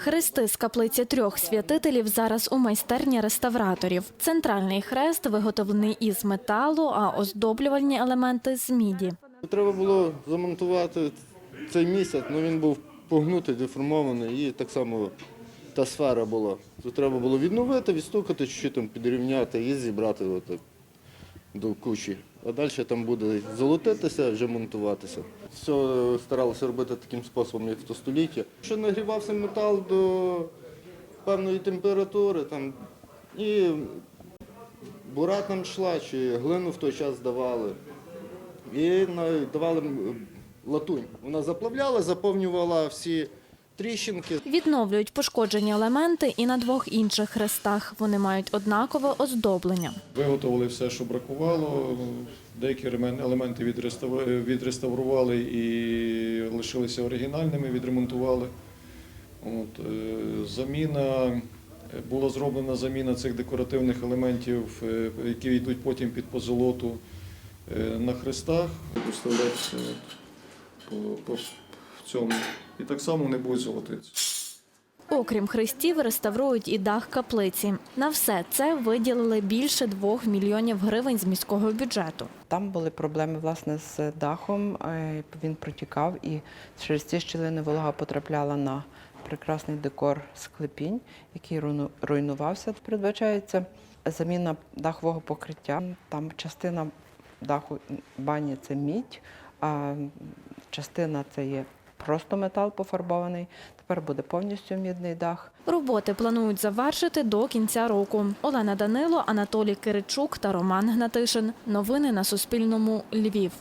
Хрести з каплиці трьох святителів зараз у майстерні реставраторів. Центральний хрест виготовлений із металу, а оздоблювальні елементи з міді. Треба було замонтувати цей місяць, але він був погнутий, деформований і так само та сфера була. То треба було відновити, відстукати, чуть-чуть там підрівняти і зібрати до кучі. А далі там буде золотитися, вже монтуватися. Все старалося робити таким способом, як в то століття. Що нагрівався метал до певної температури, там, і бура там йшла, чи глину в той час давали. І давали латунь. Вона заплавляла, заповнювала всі тріщинки. Відновлюють пошкоджені елементи і на двох інших хрестах. Вони мають однакове оздоблення. Виготовили все, що бракувало. Деякі елементи відреставру- відреставрували і лишилися оригінальними, відремонтували. От, е, заміна, була зроблена заміна цих декоративних елементів, е, які йдуть потім під позолоту е, на хрестах. По, по в цьому. І так само вони будуть золотитися. Окрім хрестів, реставрують і дах каплиці. На все це виділили більше двох мільйонів гривень з міського бюджету. Там були проблеми власне з дахом. е, Він протікав і через ці щілини волога потрапляла на прекрасний декор склепінь, який руйнувався. Передбачається заміна дахового покриття. Там частина даху бані це мідь, а частина це є просто метал пофарбований. Тепер буде повністю мідний дах. Роботи планують завершити до кінця року. Олена Данило, Анатолій Киричук та Роман Гнатишин. Новини на Суспільному. Львів.